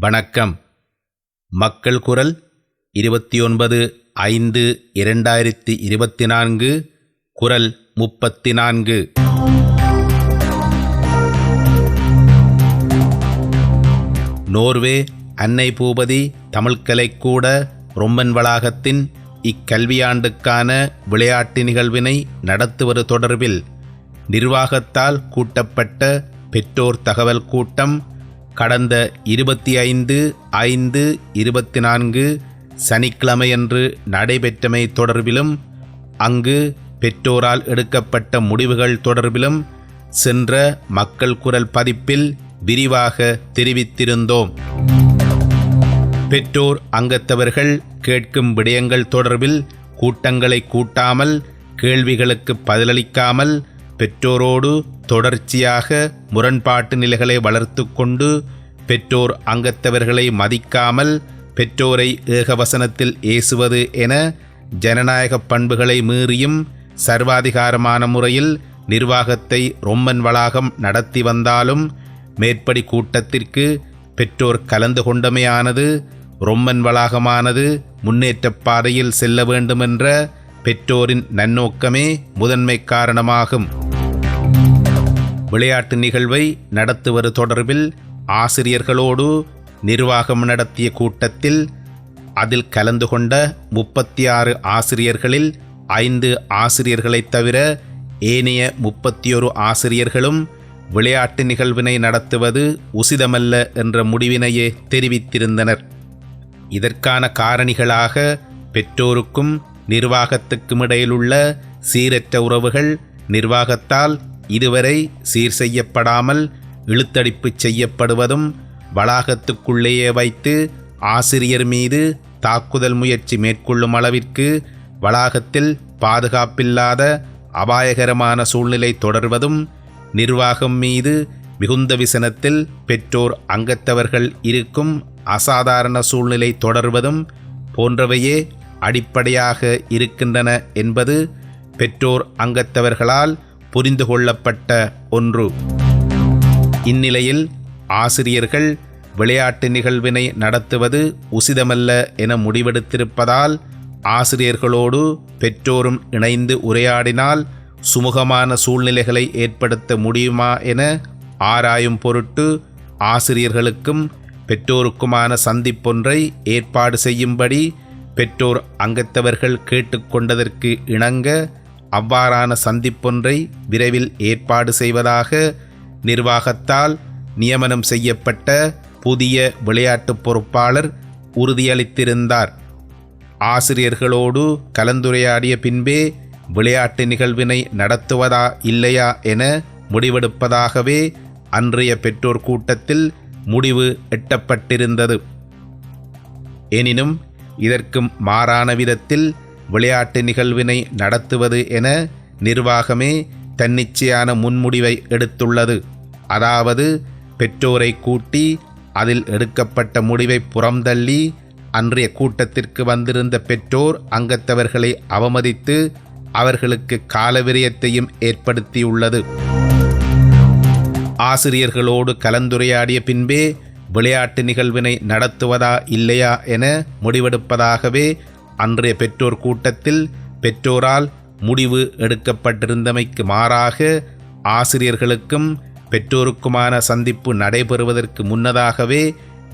வணக்கம். மக்கள் குரல் இருபத்தி ஒன்பது ஐந்து இரண்டாயிரத்தி இருபத்தி நான்கு குரல் முப்பத்தி நான்கு நோர்வே அன்னை பூபதி தமிழ்கலைக்கூட ரொம்மன் வளாகத்தின் இக்கல்வியாண்டுக்கான விளையாட்டு நிகழ்வினை நடத்துவது தொடர்பில் நிர்வாகத்தால் கூட்டப்பட்ட பெற்றோர் தகவல் கூட்டம் கடந்த இருபத்தி ஐந்து ஐந்து இருபத்தி நான்கு சனிக்கிழமையன்று நடைபெற்றமை தொடர்பிலும் அங்கு பெற்றோரால் எடுக்கப்பட்ட முடிவுகள் தொடர்பிலும் சென்ற மக்கள் குரல் பதிப்பில் விரிவாக தெரிவித்திருந்தோம். பெற்றோர் அங்கத்தவர்கள் கேட்கும் விடயங்கள் தொடர்பில் கூட்டங்களை கூட்டாமல் கேள்விகளுக்கு பதிலளிக்காமல் பெற்றோரோடு தொடர்ச்சியாக முரண்பாட்டு நிலைகளை வளர்த்து கொண்டு பெற்றோர் அங்கத்தவர்களை மதிக்காமல் பெற்றோரை ஏகவசனத்தில் ஏசுவது என ஜனநாயக பண்புகளை மீறியும் சர்வாதிகாரமான முறையில் நிர்வாகத்தை ரொம்மன் வளாகம் நடத்தி வந்தாலும் மேற்படி கூட்டத்திற்கு பெற்றோர் கலந்து கொண்டமையானது ரொம்மன் வளாகமானது முன்னேற்றப் பாதையில் செல்ல வேண்டுமென்ற பெற்றோரின் நன்னோக்கமே முதன்மை காரணமாகும். விளையாட்டு நிகழ்வை நடத்துவது தொடர்பில் ஆசிரியர்களோடு நிர்வாகம் நடத்திய கூட்டத்தில் அதில் கலந்து கொண்ட முப்பத்தி ஆறு ஆசிரியர்களில் ஐந்து ஆசிரியர்களைத் தவிர ஏனைய முப்பத்தியொரு ஆசிரியர்களும் விளையாட்டு நிகழ்வினை நடத்துவது உசிதமல்ல என்ற முடிவினையே தெரிவித்திருந்தனர். இதற்கான காரணிகளாக பெற்றோருக்கும் நிர்வாகத்துக்கும் இடையிலுள்ள சீரற்ற உறவுகள் நிர்வாகத்தால் இதுவரை சீர் செய்யப்படாமல் இழுத்தடிப்பு செய்யப்படுவதும் வளாகத்துக்குள்ளேயே வைத்து ஆசிரியர் மீது தாக்குதல் முயற்சி மேற்கொள்ளும் அளவிற்கு வளாகத்தில் பாதுகாப்பில்லாத அபாயகரமான சூழ்நிலை தொடர்வதும் நிர்வாகம் மீது மிகுந்த விசனத்தில் பெற்றோர் அங்கத்தவர்கள் இருக்கும் அசாதாரண சூழ்நிலை தொடர்வதும் போன்றவையே அடிப்படையாக இருக்கின்றன என்பது பெற்றோர் அங்கத்தவர்களால் புரிந்து கொள்ளப்பட்ட ஒன்று. இந்நிலையில் ஆசிரியர்கள் விளையாட்டு நிகழ்வினை நடத்துவது உசிதமல்ல என முடிவெடுத்திருப்பதால் ஆசிரியர்களோடு பெற்றோரும் இணைந்து உரையாடினால் சுமூகமான சூழ்நிலைகளை ஏற்படுத்த முடியுமா என ஆராயும் பொருட்டு ஆசிரியர்களுக்கும் பெற்றோருக்குமான சந்திப்பொன்றை ஏற்பாடு செய்யும்படி பெற்றோர் அங்கத்தவர்கள் கேட்டுக்கொண்டதற்கு இணங்க அவ்வாறான சந்திப்பொன்றை விரைவில் ஏற்பாடு செய்வதாக நிர்வாகத்தால் நியமனம் செய்யப்பட்ட புதிய விளையாட்டு பொறுப்பாளர் உறுதியளித்திருந்தார். ஆசிரியர்களோடு கலந்துரையாடிய பின்பே விளையாட்டு நிகழ்வினை நடத்துவதா இல்லையா என முடிவெடுப்பதாகவே அன்றைய பெற்றோர் கூட்டத்தில் முடிவு எட்டப்பட்டிருந்தது. எனினும் இதற்கும் மாறான விதத்தில் விளையாட்டு நிகழ்வினை நடத்துவது என நிர்வாகமே தன்னிச்சையான முன்முடிவை எடுத்துள்ளது. அதாவது பெற்றோரை கூட்டி அதில் எடுக்கப்பட்ட முடிவை புறம்தள்ளி அன்றைய கூட்டத்திற்கு வந்திருந்த பெற்றோர் அங்கத்தவர்களை அவமதித்து அவர்களுக்கு காலவிரயத்தையும் ஏற்படுத்தியுள்ளது. ஆசிரியர்களோடு கலந்துரையாடிய பின்பே விளையாட்டு நிகழ்வினை நடத்துவதா இல்லையா என முடிவெடுப்பதாகவே அன்றைய பெற்றோர் கூட்டத்தில் பெற்றோரால் முடிவு எடுக்கப்பட்டிருந்தமைக்கு மாறாக ஆசிரியர்களுக்கும் பெற்றோருக்குமான சந்திப்பு நடைபெறுவதற்கு முன்னதாகவே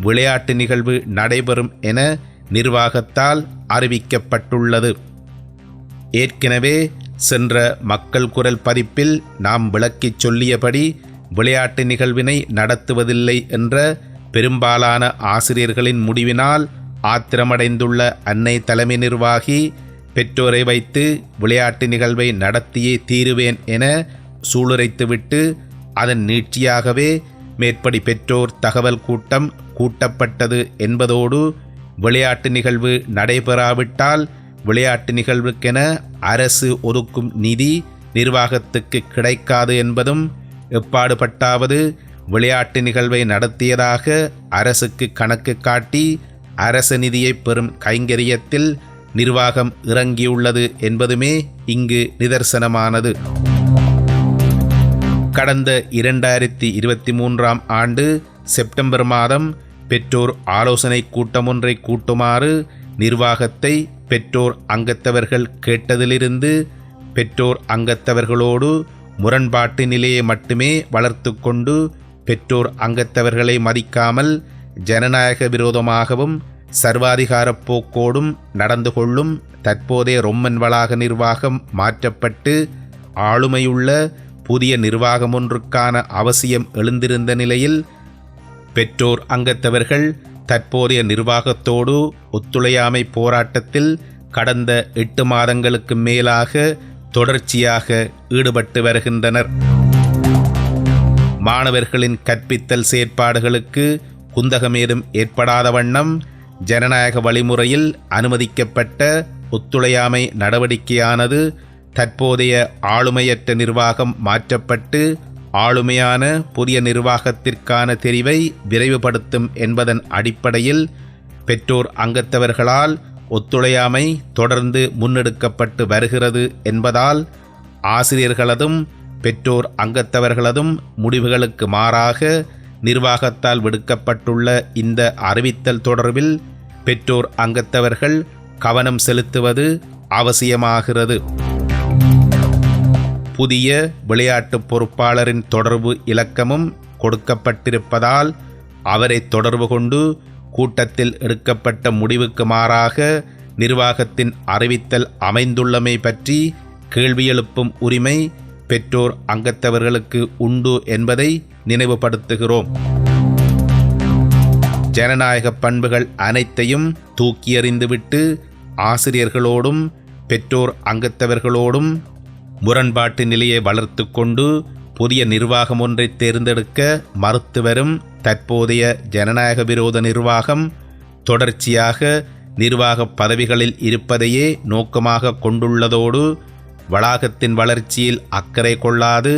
விளையாட்டு நிகழ்வு நடைபெறும் என நிர்வாகத்தால் அறிவிக்கப்பட்டுள்ளது. ஏற்கனவே சென்ற மக்கள் குரல் பதிப்பில் நாம் விளக்கிச் சொல்லியபடி விளையாட்டு நிகழ்வினை நடத்துவதில்லை என்ற பெரும்பாலான ஆசிரியர்களின் முடிவினால் ஆத்திரமடைந்துள்ள அன்னை தலைமை நிர்வாகி பெற்றோரை வைத்து விளையாட்டு நிகழ்வை நடத்தியே தீருவேன் என சூளுரைத்துவிட்டு அதன் நீட்சியாகவே மேற்படி பெற்றோர் தகவல் கூட்டம் கூட்டப்பட்டது என்பதோடு விளையாட்டு நிகழ்வு நடைபெறாவிட்டால் விளையாட்டு நிகழ்வுக்கென அரசு ஒதுக்கும் நிதி நிர்வாகத்துக்கு கிடைக்காது என்பதும் எப்பாடுபட்டாவது விளையாட்டு நிகழ்வை நடத்தியதாக அரசுக்கு கணக்கு காட்டி அரச நிதியை பெறும் கைங்கரியத்தில் நிர்வாகம் இறங்கியுள்ளது என்பதுமே இங்கு நிதர்சனமானது. கடந்த இரண்டாயிரத்தி இருபத்தி மூன்றாம் ஆண்டு செப்டம்பர் மாதம் பெற்றோர் ஆலோசனை கூட்டம் ஒன்றை கூட்டுமாறு நிர்வாகத்தை பெற்றோர் அங்கத்தவர்கள் கேட்டதிலிருந்து பெற்றோர் அங்கத்தவர்களோடு முரண்பாட்டு நிலையை மட்டுமே வளர்த்து கொண்டு பெற்றோர் அங்கத்தவர்களை மதிக்காமல் ஜனநாயக விரோதமாகவும் சர்வாதிகாரப் போக்கோடும் நடந்து கொள்ளும் தற்போதைய ரொம்மன் வளாக நிர்வாகம் மாற்றப்பட்டு ஆளுமையுள்ள புதிய நிர்வாகம் ஒன்றுக்கான அவசியம் எழுந்திருந்த நிலையில் பெற்றோர் அங்கத்தவர்கள் தற்போதைய நிர்வாகத்தோடு ஒத்துழையாமை போராட்டத்தில் கடந்த எட்டு மாதங்களுக்கு மேலாக தொடர்ச்சியாக ஈடுபட்டு வருகின்றனர். மாணவர்களின் கற்பித்தல் செயற்பாடுகளுக்கு குந்தகமேதும் ஏற்படாத வண்ணம் ஜனநாயக வழிமுறையில் அனுமதிக்கப்பட்ட ஒத்துழையாமை நடவடிக்கையானது தற்போதைய ஆளுமையற்ற நிர்வாகம் மாற்றப்பட்டு ஆளுமையான புதிய நிர்வாகத்திற்கான தெரிவை விரைவுபடுத்தும் என்பதன் அடிப்படையில் பெற்றோர் அங்கத்தவர்களால் ஒத்துழையாமை தொடர்ந்து முன்னெடுக்கப்பட்டு வருகிறது என்பதால் ஆசிரியர்களதும் பெற்றோர் அங்கத்தவர்களதும் முடிவுகளுக்கு மாறாக நிர்வாகத்தால் விடுக்கப்பட்டுள்ள இந்த அறிவித்தல் தொடர்பில் பெற்றோர் அங்கத்தவர்கள் கவனம் செலுத்துவது அவசியமாகிறது. புதிய விளையாட்டு பொறுப்பாளரின் தொடர்பு இலக்கமும் கொடுக்கப்பட்டிருப்பதால் அவரை தொடர்பு கொண்டு கூட்டத்தில் எடுக்கப்பட்ட முடிவுக்கு மாறாக நிர்வாகத்தின் அறிவித்தல் அமைந்துள்ளமை பற்றி கேள்வி எழுப்பும் உரிமை பெற்றோர் அங்கத்தவர்களுக்கு உண்டு என்பதை நினைவுபடுத்துகிறோம். ஜனநாயக பண்புகள் அனைத்தையும் தூக்கி எறிந்துவிட்டு ஆசிரியர்களோடும் பெற்றோர் அங்கத்தவர்களோடும் முரண்பாட்டு நிலையை வளர்த்து கொண்டு புதிய நிர்வாகம் ஒன்றை தேர்ந்தெடுக்க மறுத்து வரும் தற்போதைய ஜனநாயக விரோத நிர்வாகம் தொடர்ச்சியாக நிர்வாக பதவிகளில் இருப்பதையே நோக்கமாக கொண்டுள்ளதோடு வளாகத்தின் வளர்ச்சியில் அக்கறை கொள்ளாது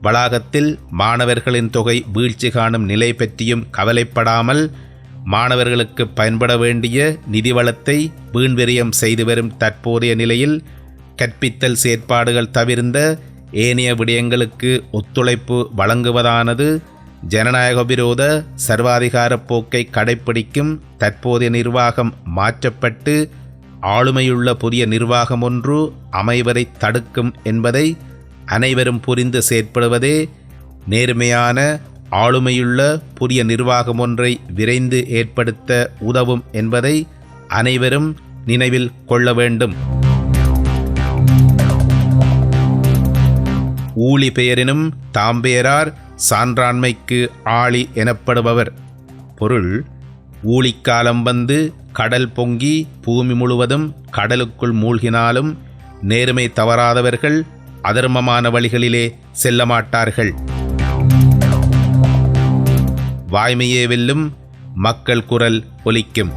வளாகத்தில் மாணவர்களின் தொகை வீழ்ச்சி காணும் நிலை பற்றியும் கவலைப்படாமல் மாணவர்களுக்கு பயன்பட வேண்டிய நிதி வளத்தை வீண்விரயம் செய்து வரும் தற்போதைய நிலையில் கற்பித்தல் செயற்பாடுகள் தவிர்ந்த ஏனைய விடயங்களுக்கு ஒத்துழைப்பு வழங்குவதானது ஜனநாயக விரோத சர்வாதிகார போக்கை கடைப்பிடிக்கும் தற்போதைய நிர்வாகம் மாற்றப்பட்டு ஆளுமையுள்ள புதிய நிர்வாகம் ஒன்று அமைவதை தடுக்கும் என்பதை அனைவரும் புரிந்து செயற்படுவதே நேர்மையான ஆளுமையுள்ள புதிய நிர்வாகம் ஒன்றை விரைந்து ஏற்படுத்த உதவும் என்பதை அனைவரும் நினைவில் கொள்ள வேண்டும். ஊழி பெயரினும் தாம்பேரார் சான்றாண்மைக்கு ஆளி எனப்படுபவர். பொருள் ஊழிக்காலம் வந்து கடல் பொங்கி பூமி முழுவதும் கடலுக்குள் மூழ்கினாலும் நேர்மை தவறாதவர்கள் அதர்மமான வழிகளிலே செல்ல மாட்டார்கள் வாய்மையே வெல்லும் மக்கள் குரல் ஒலிக்கும்.